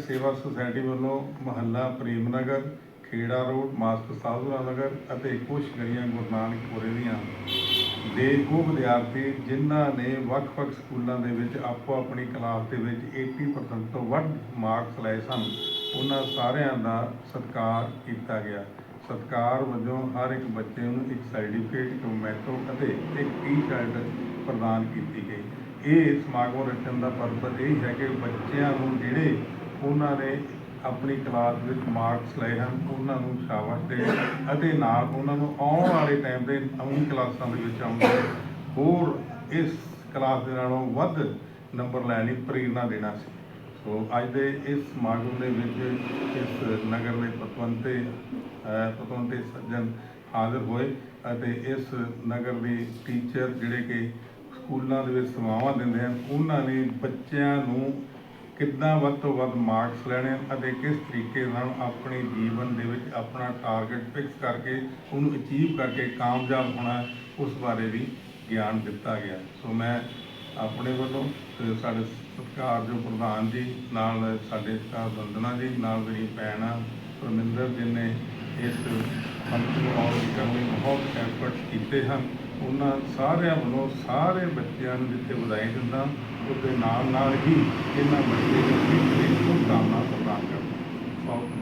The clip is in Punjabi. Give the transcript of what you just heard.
ਸੇਵਾ ਸੁਸਾਇਟੀ ਵੱਲੋਂ ਮਹੱਲਾ ਪ੍ਰੇਮ ਨਗਰ ਖੇੜਾ ਰੋਡ, ਮਾਸਟਰ ਸਾਧੂਰਾ ਨਗਰ ਅਤੇ ਕੁਝ ਗਲੀਆਂ ਗੁਰੂ ਨਾਨਕਪੁਰੇ ਦੀਆਂ। ਦੇ ਉਹ ਵਿਦਿਆਰਥੀ ਜਿਨ੍ਹਾਂ ਨੇ ਵੱਖ-ਵੱਖ ਸਕੂਲਾਂ ਦੇ ਵਿੱਚ ਆਪੋ ਆਪਣੀ ਕਲਾਸ ਦੇ ਵਿੱਚ 80% ਤੋਂ ਵੱਧ ਮਾਰਕਸ ਲਏ ਸਨ। ਉਹਨਾਂ ਸਾਰਿਆਂ ਦਾ ਸਤਿਕਾਰ ਕੀਤਾ ਗਿਆ। ਸਤਿਕਾਰ ਵਜੋਂ ਹਰ ਇੱਕ ਬੱਚੇ ਨੂੰ ਇੱਕ ਸਰਟੀਫਿਕੇਟ ਟੋਮੈਟੋ ਅਤੇ ਇੱਕ ਟੀ-ਸ਼ਰਟ ਪ੍ਰਦਾਨ ਕੀਤੀ ਗਈ। ਇਹ ਸਮਾਗਮ ਰੱਖਣ ਦਾ ਪਰਪਸ ਇਹ ਹੈ ਕਿ ਬੱਚਿਆਂ ਨੂੰ ਜਿਹੜੇ ਉਹਨਾਂ ਨੇ ਆਪਣੀ ਕਲਾਸ ਵਿੱਚ ਮਾਰਕਸ ਲਏ ਹਨ, ਉਹਨਾਂ ਨੂੰ ਸ਼ਾਬਾਸ਼ ਦੇ ਅਤੇ ਨਾਲ ਉਹਨਾਂ ਨੂੰ ਆਉਣ ਵਾਲੇ ਟਾਈਮ ਦੇ ਨਵੀਂ ਕਲਾਸਾਂ ਦੇ ਵਿੱਚ ਆਉਂਦੇ ਹੋਰ ਇਸ ਕਲਾਸ ਦੇ ਨਾਲੋਂ ਵੱਧ ਨੰਬਰ ਲੈਣ ਲਈ ਪ੍ਰੇਰਨਾ ਦੇਣਾ ਸੀ। ਸੋ ਅੱਜ ਦੇ ਇਸ ਸਮਾਗਮ ਦੇ ਵਿੱਚ ਇਸ ਨਗਰ ਦੇ ਪਤਵੰਤੇ ਪਤਵੰਤੇ ਸੱਜਣ ਹਾਜ਼ਰ ਹੋਏ ਅਤੇ ਇਸ ਨਗਰ ਦੇ ਟੀਚਰ ਜਿਹੜੇ ਕਿ ਸਕੂਲਾਂ ਦੇ ਵਿੱਚ ਸੇਵਾਵਾਂ ਦਿੰਦੇ ਹਨ, ਉਹਨਾਂ ਨੇ ਬੱਚਿਆਂ ਨੂੰ ਕਿੱਦਾਂ ਵੱਧ ਤੋਂ ਵੱਧ ਮਾਰਕਸ ਲੈਣੇ ਅਤੇ ਕਿਸ ਤਰੀਕੇ ਨਾਲ ਆਪਣੇ ਜੀਵਨ ਦੇ ਵਿੱਚ ਆਪਣਾ ਟਾਰਗੇਟ ਫਿਕਸ ਕਰਕੇ ਉਹਨੂੰ ਅਚੀਵ ਕਰਕੇ ਕਾਮਯਾਬ ਹੋਣਾ, ਉਸ ਬਾਰੇ ਵੀ ਗਿਆਨ ਦਿੱਤਾ ਗਿਆ। ਸੋ ਮੈਂ ਆਪਣੇ ਵੱਲੋਂ ਤੇ ਸਾਡੇ ਸਤਿਕਾਰਯੋਗ ਪ੍ਰਧਾਨ ਜੀ, ਨਾਲ ਸਾਡੇ ਸਤਿਕਾਰ ਵੰਦਨਾ ਜੀ, ਨਾਲ ਮੇਰੀ ਭੈਣ ਪਰਮਿੰਦਰ ਜੀ ਨੇ ਇਸ ਮੰਚ ਨੂੰ ਕਰਨ ਲਈ ਬਹੁਤ ਐਫਰਟਸ ਕੀਤੇ ਹਨ। ਉਹਨਾਂ ਸਾਰਿਆਂ ਵੱਲੋਂ ਸਾਰੇ ਬੱਚਿਆਂ ਨੂੰ ਜਿੱਥੇ ਵਧਾਈ ਦਿੰਦਾ, ਉਹਦੇ ਨਾਲ ਨਾਲ ਹੀ ਇਹਨਾਂ ਬੱਚੇ ਨੂੰ ਵੀ ਪ੍ਰੇਮ ਤੋਂ ਪ੍ਰਦਾਨ ਕਰਦਾ। ਸੋ